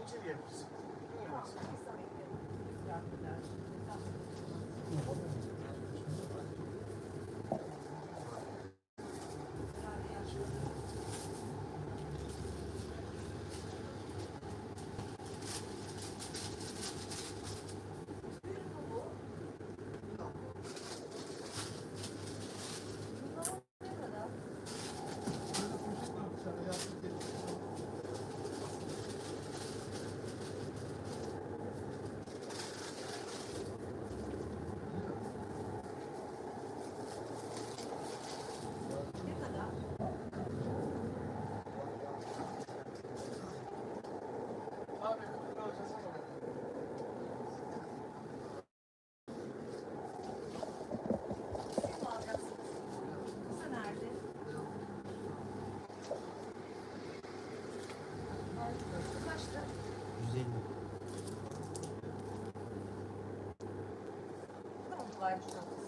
İncir live numbers.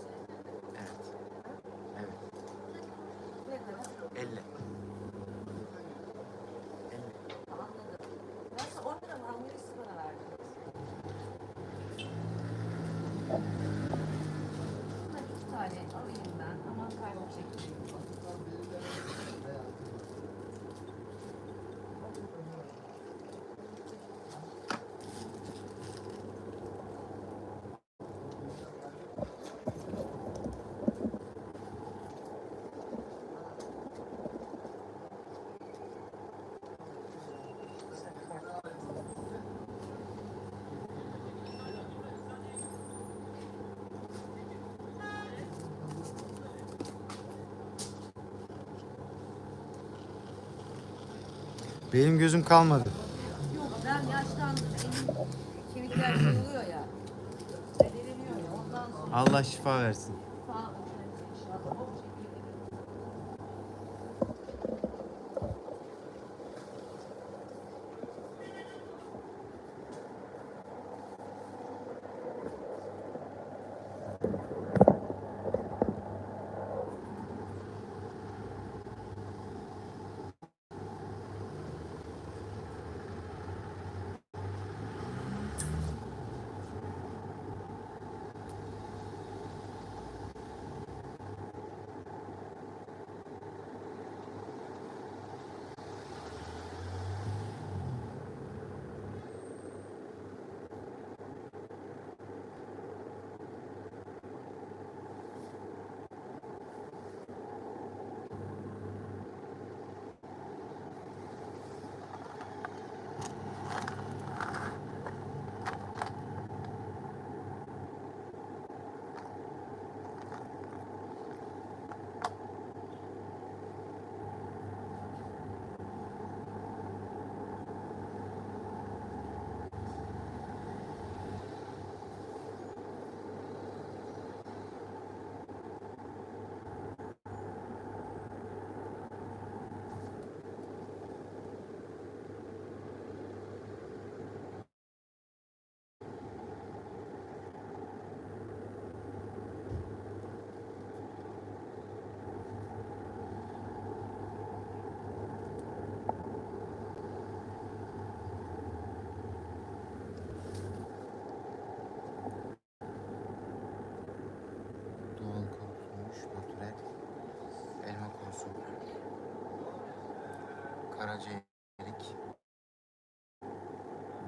Benim gözüm kalmadı. Yok ben yaşlandım. Kemikler şey oluyor ya. Delireniyor ya. Ondan sonra Allah şifa versin. sağ olun. İnşallah. Teşekkür ederim. Doğal kurutulmuş natürel elma kurusu. Karaciğerik.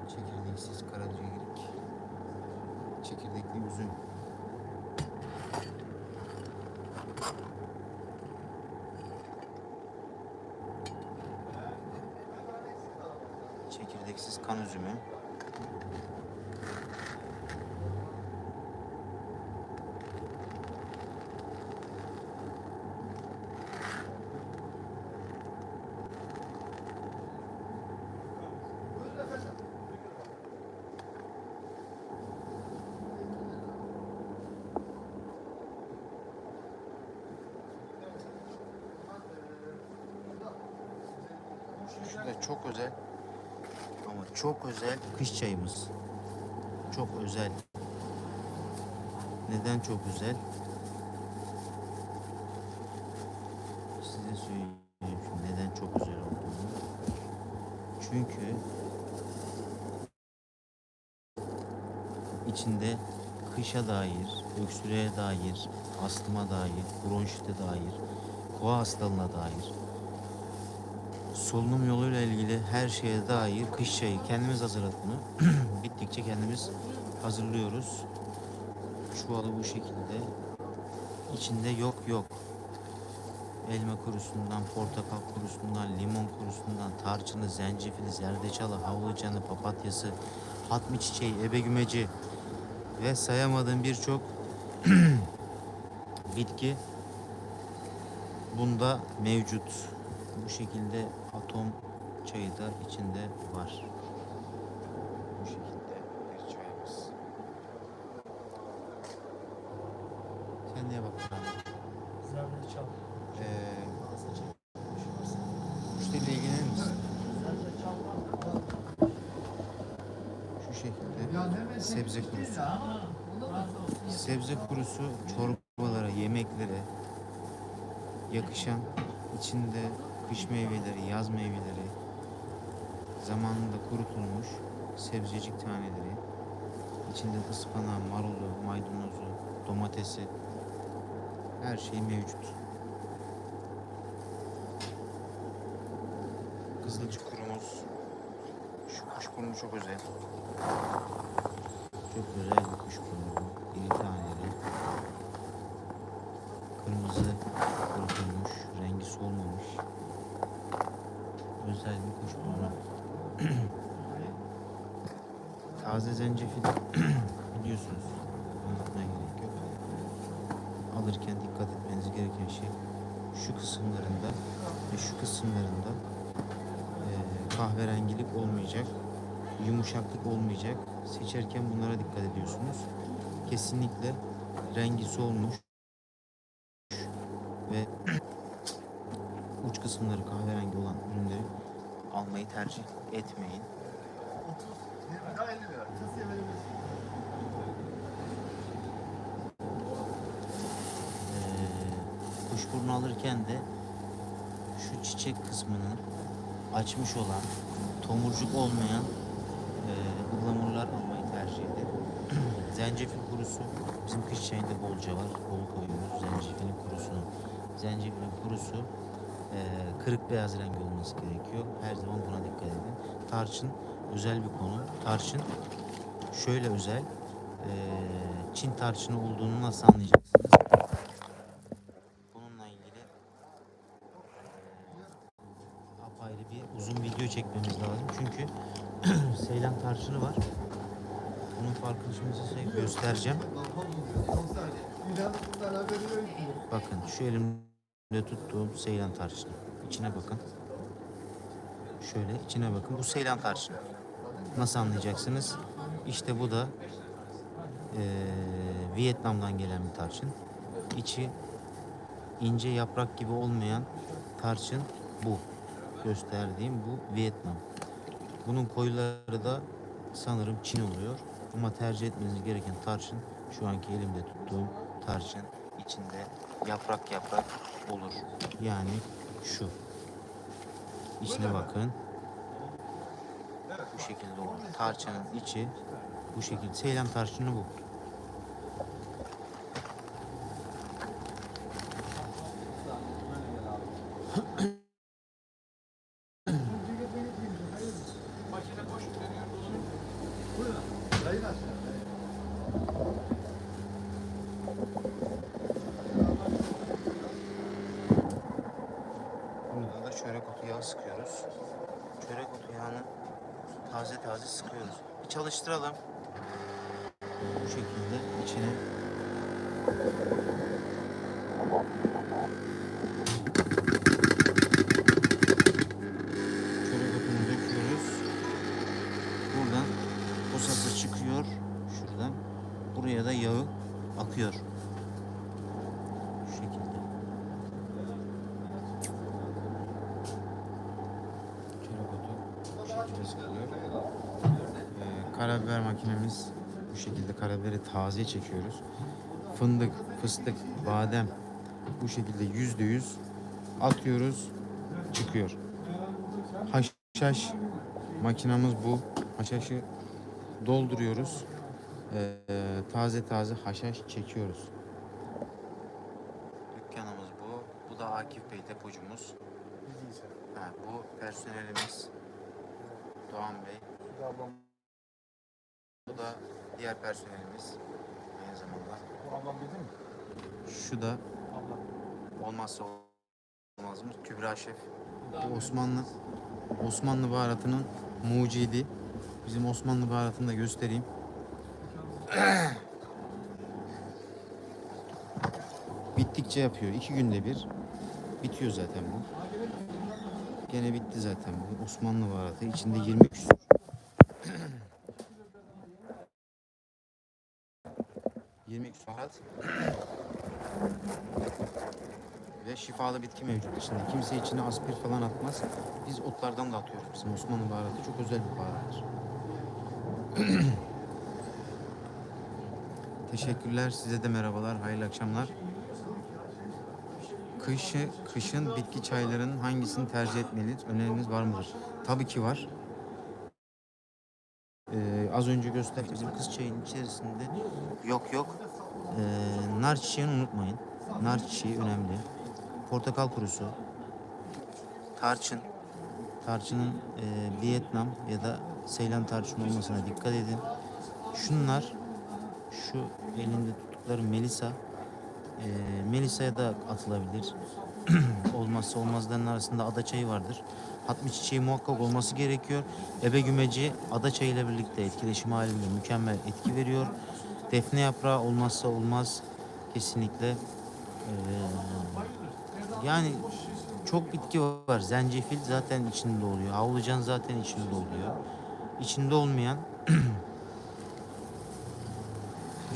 Çekirdeksiz karaciğerik. Çekirdekli üzüm. Çekirdeksiz kan üzümü. Şu da çok özel ama çok özel kış çayımız. Çok özel. Neden çok özel? size söyleyeyim neden çok özel olduğunu. Çünkü içinde kışa dair, öksürüğe dair, astıma dair, bronşite dair, koa hastalığına dair, solunum yoluyla ilgili her şeye dair kış çayı kendimiz hazırladık bunu. Bittikçe kendimiz hazırlıyoruz. Çuvalı bu şekilde. İçinde yok yok. Elma kurusundan, portakal kurusundan, limon kurusundan, tarçını, zencefili, zerdeçalı, havlucanı, papatyası, hatmi çiçeği, ebegümeci ve sayamadığım birçok bitki bunda mevcut. Bu şekilde atom çayı da içinde var. Bu şekilde bir çayımız. Sen neye bakıyorsun? Zerdeçal. Ee, müşteriyle ilgilenir misin? Şu şekilde sebze kurusu. Sebze kurusu çorbalara, yemeklere yakışan içinde kış meyveleri, yaz meyveleri zamanında kurutulmuş sebzecik taneleri içinde ıspanağı, marulu, maydanozu, domatesi her şey mevcut. Kızılcık kurumuz. Şu kuşburnu çok özel. Çok özel bir kuşburnu bu. İri taneli. Kırmızı kurutulmuş. Rengi solmamış. Özel bir kuşburnu. Taze zencefil biliyorsunuz. Gerek yok. Alırken dikkat etmeniz gereken şey şu kısımlarında ve şu kısımlarında eee, kahverengilik olmayacak, yumuşaklık olmayacak. Seçerken bunlara dikkat ediyorsunuz. Kesinlikle rengi solmuş ve uç kısımları kahverengi olan ürünleri almayı tercih etmeyin. 30, 20 daha 50 lira. Verebilirsin. Ee, kuşburnu alırken de şu çiçek kısmını açmış olan, tomurcuk olmayan e, ıhlamurlar almayı tercih edin. Zencefil kurusu bizim kış çayında bolca var. Bol koyuyoruz zencefilin kurusunu. Zencefilin kurusu kırık beyaz rengi olması gerekiyor. Her zaman buna dikkat edin. Tarçın özel bir konu. Tarçın şöyle özel. e, Çin tarçını olduğunu nasıl anlayacaksınız? Bununla ilgili eee, apayrı bir uzun video çekmemiz lazım. Çünkü Seylan tarçını var. Bunun farkını şimdi size göstereceğim. Bakın şu elimde tuttuğum Seylan tarçını. İçine bakın. Şöyle içine bakın. Bu Seylan tarçını. Nasıl anlayacaksınız? İşte bu da eee, Vietnam'dan gelen bir tarçın. İçi ince yaprak gibi olmayan tarçın bu. Gösterdiğim bu Vietnam. Bunun koyuları da sanırım Çin oluyor. Ama tercih etmeniz gereken tarçın şu anki elimde tuttuğum tarçın içinde yaprak yaprak olur. Yani şu. İçine bakın. Bu şekilde olur. Tarçının içi bu şekilde. Seylan tarçını bu. Da çörek otu yağı sıkıyoruz. Çörek otu yağını taze taze sıkıyoruz. Bir çalıştıralım. Bu şekilde içine çörek otunu döküyoruz. Buradan posası çıkıyor. Şuradan. Buraya da yağı akıyor. Şu şekilde. Çörek otu sıkılıyor. Ee, karabiber makinemiz bu şekilde karabiberi taze çekiyoruz. Fındık, fıstık, badem bu şekilde yüzde yüz atıyoruz çıkıyor. Haşhaş makinamız bu. Haşhaşı dolduruyoruz. Ee, taze taze haşhaş çekiyoruz. Dükkanımız bu. Bu da Akif Bey depocumuz. Ha, bu personelimiz Doğan Bey. Bu da diğer personelimiz. Aynı zamanda. Bu ablam bildi mi? Şu da olmazsa olmazımız Kübra Şef. Bu Osmanlı Osmanlı baharatının mucidi. Bizim Osmanlı baharatını da göstereyim. Bittikçe yapıyor. iki günde bir. Bitiyor zaten bu. Gene bitti zaten bu. Osmanlı baharatı. İçinde 20 küsur. ...20 küsur baharat ve şifalı bitki mevcut içinde. Kimse içine aspir falan atmaz. Biz otlardan da atıyoruz. Bizim Osmanlı baharatı çok özel bir baharattır. Teşekkürler. Size de merhabalar. Hayırlı akşamlar. Kışı, kışın bitki çaylarının hangisini tercih etmeliyiz? Öneriniz var mıdır? Tabii ki var. Ee, az önce gösterdim. Bizim kız çayının içerisinde yok yok. Ee, nar çiçeğini unutmayın. Nar çiçeği önemli. Portakal kurusu. Tarçın. Tarçının e, Vietnam ya da Seylan tarçın olmasına dikkat edin. Şunlar şu elinde tuttukları Melisa. E, Melisa'ya da atılabilir. Olmazsa olmazların arasında ada çayı vardır. Hatmi çiçeği muhakkak olması gerekiyor. Ebe gümeci ada çayı ile birlikte etkileşim halinde mükemmel etki veriyor. Defne yaprağı olmazsa olmaz kesinlikle. Ee, yani çok bitki var. Zencefil zaten içinde oluyor. Havlucan zaten içinde oluyor. İçinde olmayan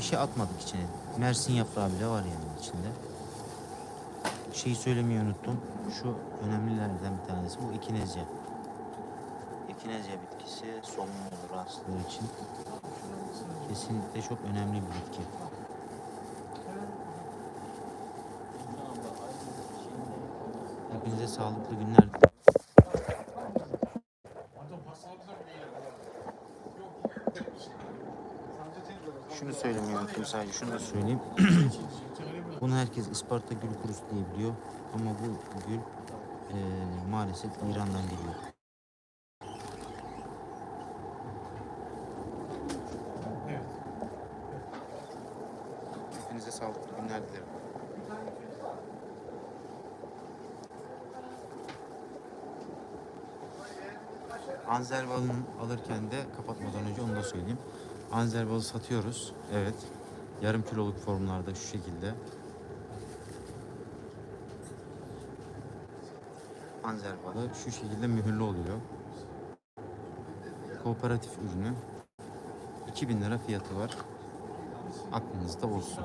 bir şey atmadık içine. Mersin yaprağı bile var yani içinde. Şeyi söylemeyi unuttum. Şu önemlilerden bir tanesi bu ekinezya. Ekinezya bitkisi solunum olur rahatsızlığı için. Kesinlikle çok önemli bir bitki. Hepinize sağlıklı günler dilerim. Şunu söylemeyi unuttum sadece şunu da söyleyeyim. Bunu herkes Isparta gül kurusu diye biliyor. Ama bu gül eee, maalesef İran'dan geliyor. Hepinize sağlıklı günler dilerim. Anzer balını alırken de kapatmadan önce onu da söyleyeyim. Anzer balı satıyoruz. Evet. Yarım kiloluk formlarda şu şekilde. Anzer balı şu şekilde mühürlü oluyor. Kooperatif ürünü. 2000 lira fiyatı var. Aklınızda olsun.